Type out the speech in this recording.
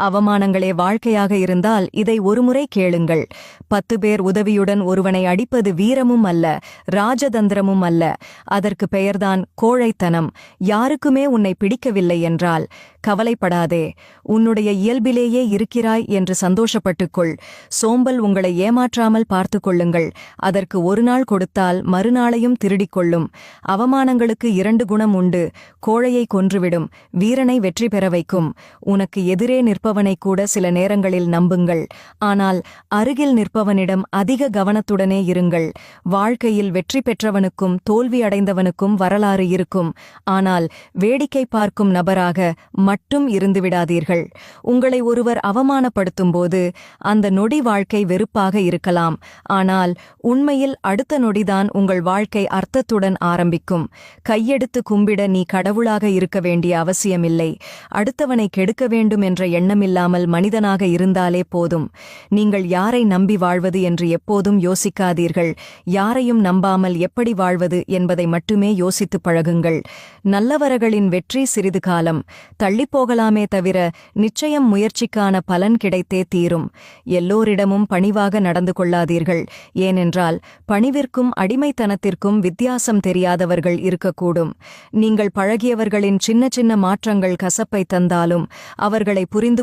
அவமானங்களே வாழ்க்கையாக இருந்தால் இதை ஒருமுறை கேளுங்கள். பத்து பேர் உதவியுடன் ஒருவனை அடிப்பது வீரமும் அல்ல ராஜதந்திரமும் அல்ல. அதற்கு பெயர்தான் கோழைத்தனம். யாருக்குமே உன்னை பிடிக்கவில்லை என்றால் கவலைப்படாதே. உன்னுடைய இயல்பிலேயே இருக்கிறாய் என்று சந்தோஷப்பட்டுக்கொள் சோம்பல் உங்களை ஏமாற்றாமல் பார்த்து கொள்ளுங்கள். அதற்கு ஒரு நாள் கொடுத்தால் மறுநாளையும் திருடிக்கொள்ளும் அவமானங்களுக்கு இரண்டு குணம் உண்டு. கோழையை கொன்றுவிடும். வீரனை வெற்றி பெற வைக்கும். உனக்கு எதிரே நிற்பவனை கூட சில நேரங்களில் நம்புங்கள். ஆனால் அருகில் நிற்பவனிடம் அதிக கவனத்துடனே இருங்கள். வாழ்க்கையில் வெற்றி பெற்றவனுக்கும் தோல்வி அடைந்தவனுக்கும் வரலாறு இருக்கும். ஆனால் வேடிக்கை பார்க்கும் நபராக மட்டும் இருந்துவிடாதீர்கள் உங்களை ஒருவர் அவமானப்படுத்தும்போது அந்த நொடி வாழ்க்கை வெறுப்பாக இருக்கலாம். ஆனால் உண்மையில் அடுத்த நொடிதான் உங்கள் வாழ்க்கை அர்த்தத்துடன் ஆரம்பிக்கும். கையெடுத்து கும்பிட நீ கடவுளாக இருக்க வேண்டிய அவசியமில்லை. அடுத்தவனை கெடுக்க வேண்டும் என்ற எண்ணம் எண்ணமில்லாமல் மனிதனாக இருந்தாலே போதும். நீங்கள் யாரை நம்பி வாழ்வது என்று எப்போதும் யோசிக்காதீர்கள். யாரையும் நம்பாமல் எப்படி வாழ்வது என்பதை மட்டுமே யோசித்துப் பழகுங்கள். நல்லவர்களின் வெற்றி சிறிது காலம். தள்ளிப்போகலாமே தவிர நிச்சயம் முயற்சிக்கான பலன் கிடைத்தே தீரும். எல்லோரிடமும் பணிவாக நடந்து கொள்ளாதீர்கள். ஏனென்றால் பணிவிற்கும் அடிமைத்தனத்திற்கும் வித்தியாசம் தெரியாதவர்கள் இருக்கக்கூடும். நீங்கள் பழகியவர்களின் சின்ன சின்ன மாற்றங்கள் கசப்பை தந்தாலும் அவர்களை புரிந்து